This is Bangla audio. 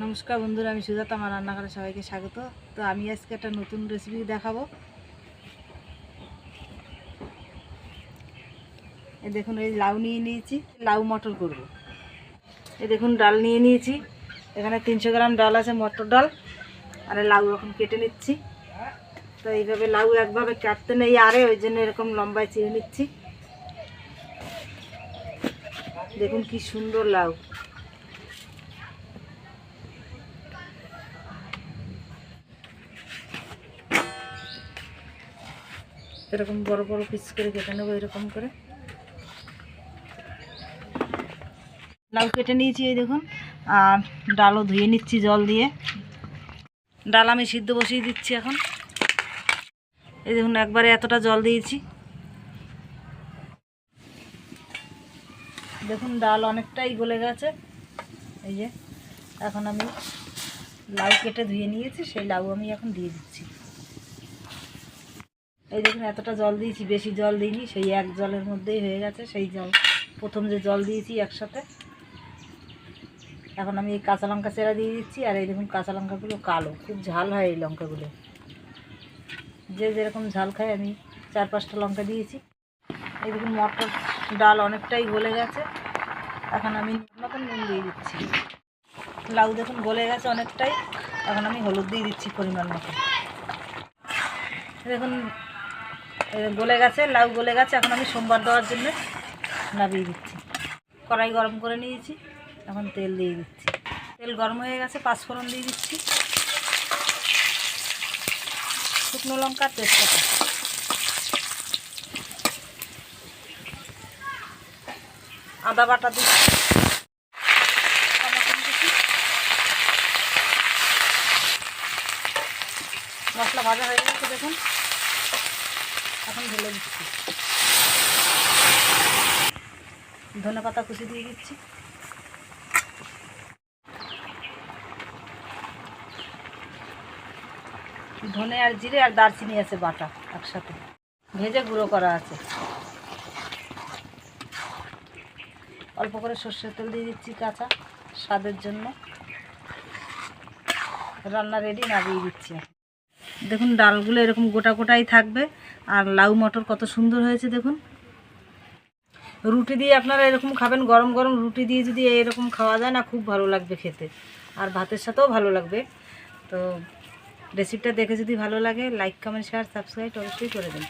নমস্কার বন্ধুরা, আমি সুজাতা, আমার রান্নাঘরে সবাইকে স্বাগত। তো আমি আজকে একটা নতুন রেসিপি দেখাবো। এই দেখুন, এই লাউ নিয়ে নিয়েছি, লাউ মটর করব। এই দেখুন, ডাল নিয়ে নিয়েছি। এখানে তিনশো গ্রাম ডাল আছে, মটর ডাল। আর লাউ এখন কেটে নিচ্ছি। তো এইভাবে লাউ একভাবে কাটতে নেই আরে, ওই জন্য এরকম লম্বায় চিড়ে নিচ্ছি। দেখুন কি সুন্দর লাউ। এরকম বড় বড় পিস করে কেটে নেব এরকম করে। লাউ কেটে নিয়েছি এই দেখুন, আর ডালও ধুয়ে নিচ্ছি জল দিয়ে। ডাল আমি সিদ্ধ বসিয়ে দিচ্ছি এখন। এই দেখুন, একবারে এতটা জল দিয়েছি। দেখুন, ডাল অনেকটাই গলে গেছে। এই যে, এখন আমি লাউ কেটে ধুয়ে নিয়েছি, সেই লাউ আমি এখন দিয়ে দিচ্ছি। এই দেখুন, এতটা জল দিয়েছি, বেশি জল দিইনি, সেই এক জলের মধ্যেই হয়ে গেছে, সেই জল। প্রথম যে জল দিয়েছি একসাথে। এখন আমি এই কাঁচা লঙ্কা চেরা দিয়ে দিচ্ছি, আর এই দেখুন, কাঁচা লঙ্কাগুলো কালো, খুব ঝাল হয় এই লঙ্কাগুলো। যে যেরকম ঝাল খায়, আমি চার পাঁচটা লঙ্কা দিয়েছি। এই দেখুন, মটর ডাল অনেকটাই গলে গেছে। এখন আমি মতন নুন দিয়ে দিচ্ছি। লাউ দেখুন গলে গেছে অনেকটাই। এখন আমি হলুদ দিয়ে দিচ্ছি পরিমাণ মতো দেখুন গলে গেছে, লাউ গলে গেছে, এখন আমি সোমবার দেওয়ার জন্য নামিয়ে দিচ্ছি। কড়াই গরম করে নিয়েছি, এখন তেল দিয়ে দিচ্ছি। তেল গরম হয়ে গেছে, পাঁচফোড়ন দিয়ে দিচ্ছি। শুকনো লঙ্কা, তেজপাতা। আদা বাটা দিচ্ছি মশলা ভাজা হয়ে গেছে, দেখুন। এখন ঢেলে দিচ্ছি। ধনে পাতা কুচি দিয়ে দিচ্ছি। ধনে আর জিরে আর দারচিনি আছে বাটা একসাথে। ভেজে গুঁড়ো করা আছে। অল্প করে সর্ষের তেল দিয়ে দিচ্ছি কাঁচা স্বাদের জন্য। রান্না রেডি নামিয়ে দিচ্ছি। দেখুন, ডালগুলো এরকম গোটা গোটাই থাকবে। আর লাউ মটর কত সুন্দর হয়েছে, দেখুন। রুটি দিয়ে আপনারা এরকম খাবেন, গরম গরম রুটি দিয়ে যদি এরকম খাওয়া যায় না, খুব ভালো লাগবে খেতে। আর ভাতের সাথেও ভালো লাগবে। তো রেসিপিটা দেখে যদি ভালো লাগে লাইক কমেন্ট শেয়ার সাবস্ক্রাইব অবশ্যই করে দিন।